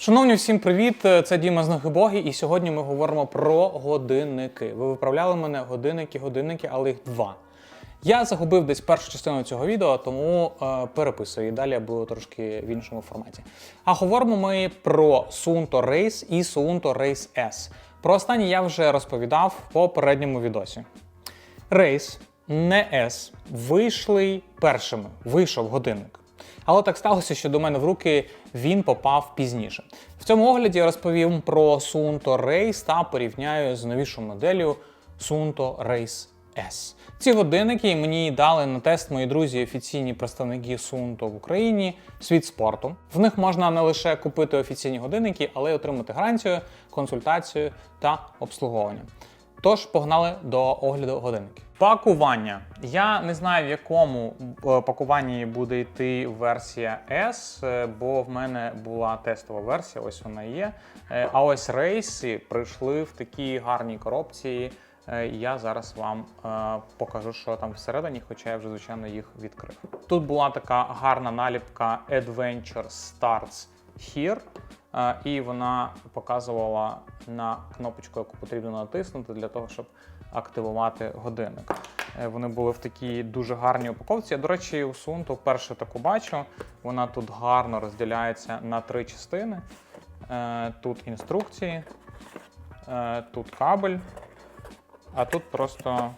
Шановні, всім привіт! Це Діма з Ноги і сьогодні ми говоримо про годинники. Ви виправляли мене годинники, годинники, але їх два. Я загубив десь першу частину цього відео, тому е, переписую. І далі я буду трошки в іншому форматі. А говоримо ми про Suunto Race і Suunto Race S. Про останнє я вже розповідав в попередньому відосі. Рейс, не S, вийшли першими. Вийшов годинник. Але так сталося, що до мене в руки він попав пізніше. В цьому огляді я розповім про Suunto Race та порівняю з новішою моделлю Suunto Race S. Ці годинники мені дали на тест мої друзі, офіційні представники Suunto в Україні, світ спорту. В них можна не лише купити офіційні годинники, але й отримати гарантію, консультацію та обслуговування. Тож погнали до огляду годинників. Пакування. Я не знаю, в якому е, пакуванні буде йти версія S, е, бо в мене була тестова версія, ось вона є. Е, А ось рейси прийшли в такій гарній коробці. Я зараз вам покажу, що там всередині, хоча я вже звичайно їх відкрив. Тут була така гарна наліпка Adventure Starts Here. І вона показувала на кнопочку, яку потрібно натиснути для того, щоб активувати годинник. Е, Вони були в такій дуже гарній упаковці. Я, до речі, у Сунту вперше таку бачу. Вона тут гарно розділяється на три частини. Е, Тут інструкції, е, тут кабель, а тут просто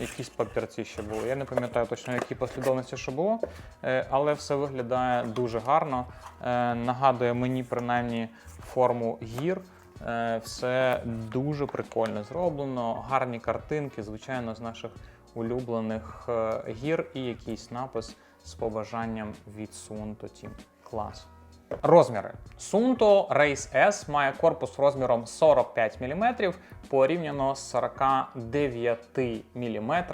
якісь папірці ще були. Я не пам'ятаю точно, в якій послідовності що було, е, але все виглядає дуже гарно. Е, Нагадує мені принаймні форму гір. Е, Все дуже прикольно зроблено. Гарні картинки, звичайно, з наших улюблених гір і якийсь напис з побажанням від Suunto Team. Клас. Розміри. Suunto Race S має корпус розміром 45 мм порівняно з 49 мм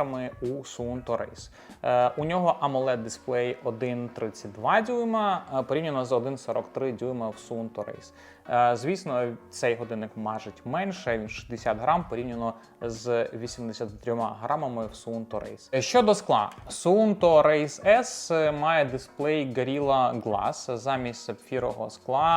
у Suunto Race. Е, у нього AMOLED дисплей 1,32 дюйма е, порівняно з 1,43 дюйма в Suunto Race. Е, звісно, цей годинник важить менше, він 60 грам порівняно з 83 грамами в Suunto Race. Е, Щодо скла, Suunto Race S має дисплей Gorilla Glass замість сапфірового скла,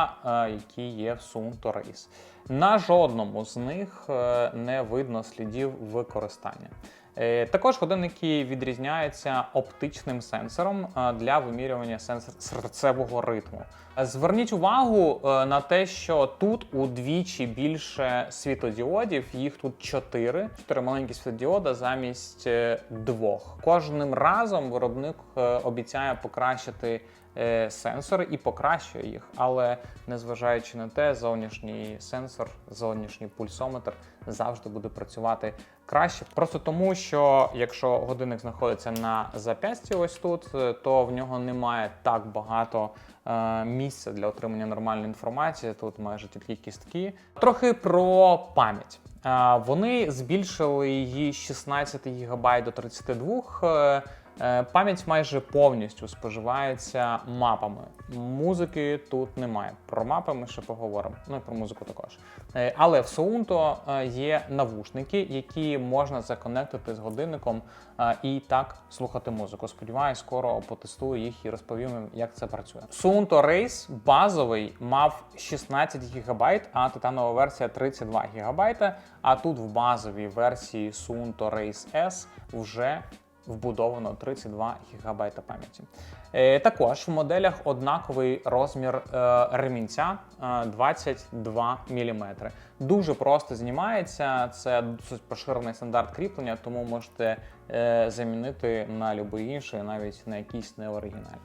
який є в Suunto Race. На жодному з них е, не видно слідів використання. Е, Також годинники відрізняються оптичним сенсором е, для вимірювання сенсор серцевого ритму. Зверніть увагу на те, що тут удвічі більше світлодіодів, їх тут чотири, чотири маленькі світлодіода замість двох. Кожним разом виробник обіцяє покращити сенсори і покращує їх, але незважаючи на те, зовнішній сенсор, зовнішній пульсометр завжди буде працювати краще. Просто тому, що якщо годинник знаходиться на зап'ясті, ось тут, е, то в нього немає так багато е, місця для отримання нормальної інформації. Тут майже тільки кістки. Трохи про пам'ять. Е, Вони збільшили її з 16 ГБ до 32 ГБ. Е, Пам'ять майже повністю споживається мапами. Музики тут немає. Про мапи ми ще поговоримо. Ну і про музику також. Е, Але в Suunto е, є навушники, які можна законектити з годинником і так слухати музику. Сподіваюсь, скоро потестую їх і розповім, як це працює. Suunto Race базовий мав 16 ГБ, а титанова версія 32 ГБ. А тут в базовій версії Suunto Race S вже вбудовано 32 ГБ пам'яті. Е, також в моделях однаковий розмір е, ремінця е, 22 мм. Дуже просто знімається. Це досить поширений стандарт кріплення, тому можете е, замінити на будь-який інший, навіть на якийсь неоригінальний.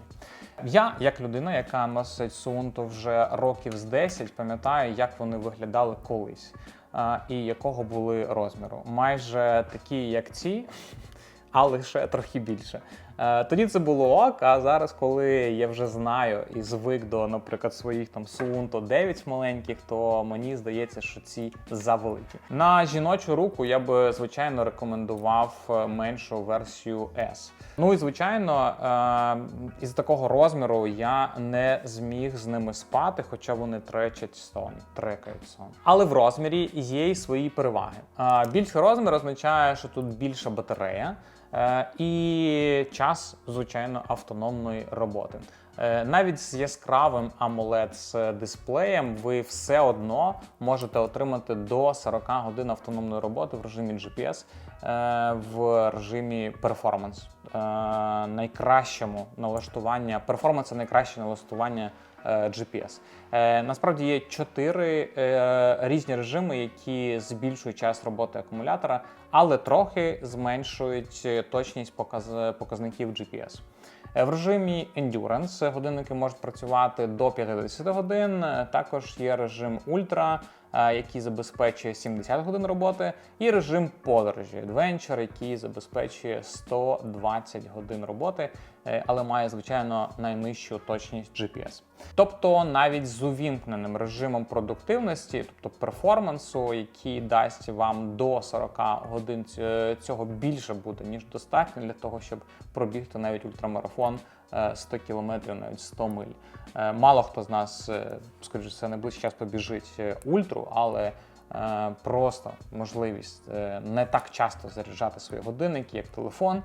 Я, як людина, яка носить Suunto вже років з 10, пам'ятаю, як вони виглядали колись. е, І якого були розміру. Майже такі, як ці, а лише трохи більше. Е, Тоді це було ок, а зараз, коли я вже знаю і звик до, наприклад, своїх там Suunto 9 маленьких, то мені здається, що ці завеликі. На жіночу руку я би звичайно рекомендував е, меншу версію S. Ну і звичайно, е, із такого розміру я не зміг з ними спати, хоча вони тречать сон, трекають сон. Але в розмірі є й свої переваги. Більший розмір означає, що тут більша батарея. Е, І час, звичайно, автономної роботи. Е, Навіть з яскравим AMOLED з дисплеєм ви все одно можете отримати до 40 годин автономної роботи в режимі GPS е, в режимі. Е, Найкращому налаштування перформанс найкраще налаштування GPS. Е, Насправді є чотири е, різні режими, які збільшують час роботи акумулятора, але трохи зменшують е, точність показ- показників GPS. Е, В режимі Endurance годинники можуть працювати до 50 годин. Е, Також є режим е, який забезпечує 70 годин роботи, і режим подорожі Adventure, який забезпечує 120 годин роботи, е, але має звичайно найнижчу точність GPS. Тобто навіть з увімкненим режимом продуктивності, тобто перформансу, який дасть вам до 40 годин цього більше буде ніж достатньо для того, щоб пробігти навіть ультрамарафон е, 100 кілометрів, навіть 100 миль. Е, Мало хто з нас, е, скоріше все, найближчий час побіжить е, ультру, але е, просто можливість е, не так часто заряджати свої годинники, як телефон,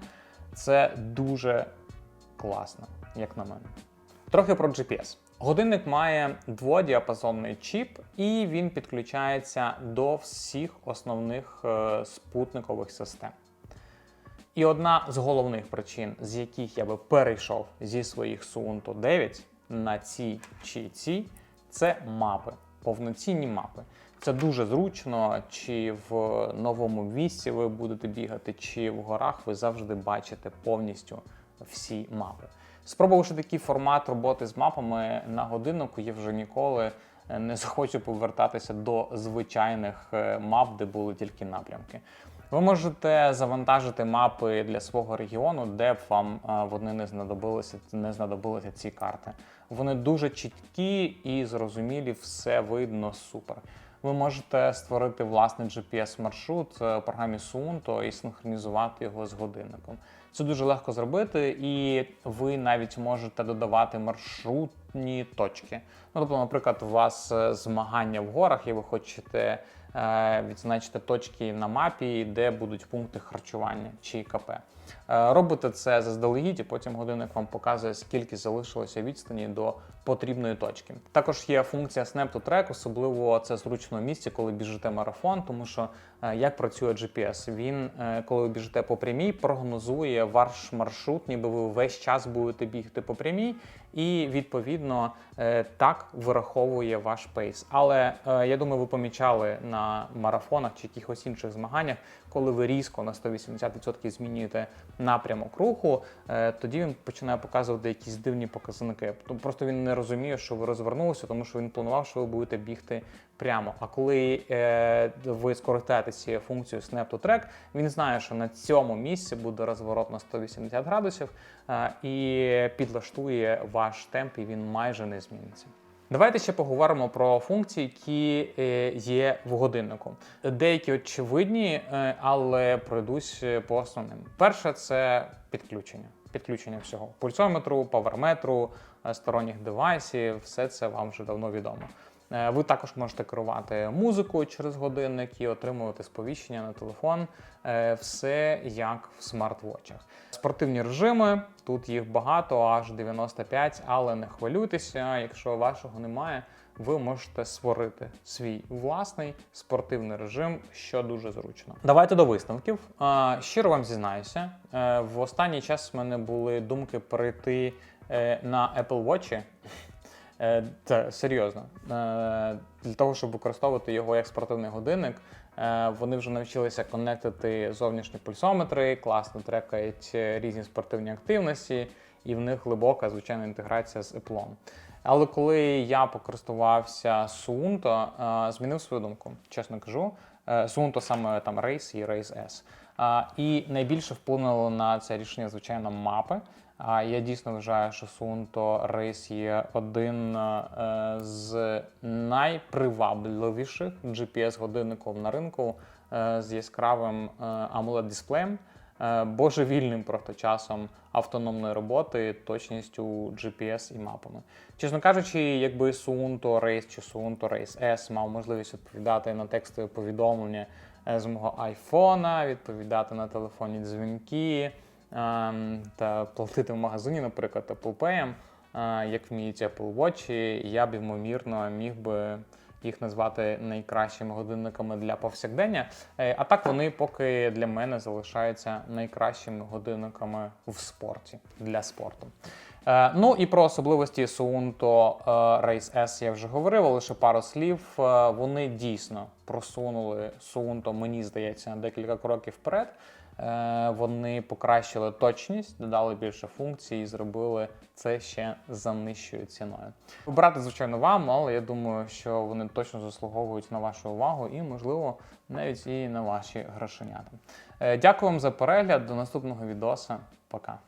це дуже класно, як на мене. Трохи про GPS. Годинник має дводіапазонний чіп, і він підключається до всіх основних е, спутникових систем. І одна з головних причин, з яких я би перейшов зі своїх Suunto 9 на ці чи ці, це мапи, повноцінні мапи. Це дуже зручно, чи в новому місці ви будете бігати, чи в горах ви завжди бачите повністю всі мапи. Спробувавши такий формат роботи з мапами на годиннику, я вже ніколи е, не захочу повертатися до звичайних е, мап, де були тільки напрямки. Ви можете завантажити мапи для свого регіону, де б вам е, вони не знадобилися, не знадобилися ці карти. Вони дуже чіткі і зрозумілі, все видно супер. Ви можете створити власний GPS-маршрут в програмі Suunto і синхронізувати його з годинником. Це дуже легко зробити, і ви навіть можете додавати маршрутні точки. Ну, тобто, наприклад, у вас е, змагання в горах, і ви хочете е, відзначити точки на мапі, де будуть пункти харчування чи КП. Е, Робите це заздалегідь, і потім годинник вам показує, скільки залишилося відстані до потрібної точки. Також є функція Snap to Track, особливо це зручно в місці, коли біжите марафон, тому що е, як працює GPS? Він, е, коли ви біжите по прямій, прогнозує ваш маршрут, ніби ви весь час будете бігти по прямій, і відповідно е, так вираховує ваш пейс. Але е, я думаю, ви помічали на марафонах чи якихось інших змаганнях, коли ви різко на 180% змінюєте напрямок руху, е, тоді він починає показувати якісь дивні показники. Тобто Просто він не розуміє, що ви розвернулися, тому що він планував, що ви будете бігти прямо. А коли е, ви скористаєтеся цією функцією Snap to Track, він знає, що на цьому місці буде розворот на 180 градусів е, і підлаштує ваш темп, і він майже не зміниться. Давайте ще поговоримо про функції, які е, є в годиннику. Деякі очевидні, е, але пройдусь е, по основним. Перше це підключення. Підключення всього пульсометру, паверметру, сторонніх девайсів, все це вам вже давно відомо. Е, Ви також можете керувати музикою через годинник і отримувати сповіщення на телефон. Е, Все як в смарт-вотчах. Спортивні режими, тут їх багато, аж 95, але не хвилюйтеся, якщо вашого немає, ви можете створити свій власний спортивний режим, що дуже зручно. Давайте до висновків. Е, Щиро вам зізнаюся, в останній час в мене були думки перейти на Apple Watch. Е, Це серйозно. Е, Для того, щоб використовувати його як спортивний годинник, е, вони вже навчилися конектити зовнішні пульсометри, класно трекають різні спортивні активності, і в них глибока звичайна інтеграція з Apple. Але коли я покористувався е, змінив свою думку, чесно кажу. Suunto саме там Race і Race S. І найбільше вплинуло на це рішення, звичайно, мапи. А я дійсно вважаю, що Suunto Race є один е, з найпривабливіших GPS-годинників на ринку е, з яскравим е, AMOLED-дисплеєм, е, божевільним просто часом автономної роботи, точністю GPS і мапами. Чесно кажучи, якби Suunto Race чи Suunto Race S мав можливість відповідати на текстові повідомлення з мого айфона, відповідати на телефонні дзвінки та платити в магазині, наприклад, Apple Pay, як вміють Apple Watch, я б ймовірно міг би їх назвати найкращими годинниками для повсякдення. Е, А так вони поки для мене залишаються найкращими годинниками в спорті для спорту. Е, Ну і про особливості Suunto Race S я вже говорив, лише пару слів. Е, Вони дійсно просунули Suunto, мені здається, на декілька кроків вперед. Е, Вони покращили точність, додали більше функцій і зробили це ще за нижчою ціною. Вибирати, звичайно, вам, але я думаю, що вони точно заслуговують на вашу увагу і, можливо, навіть і на ваші грошенята. Дякую вам за перегляд. До наступного відоса. Пока.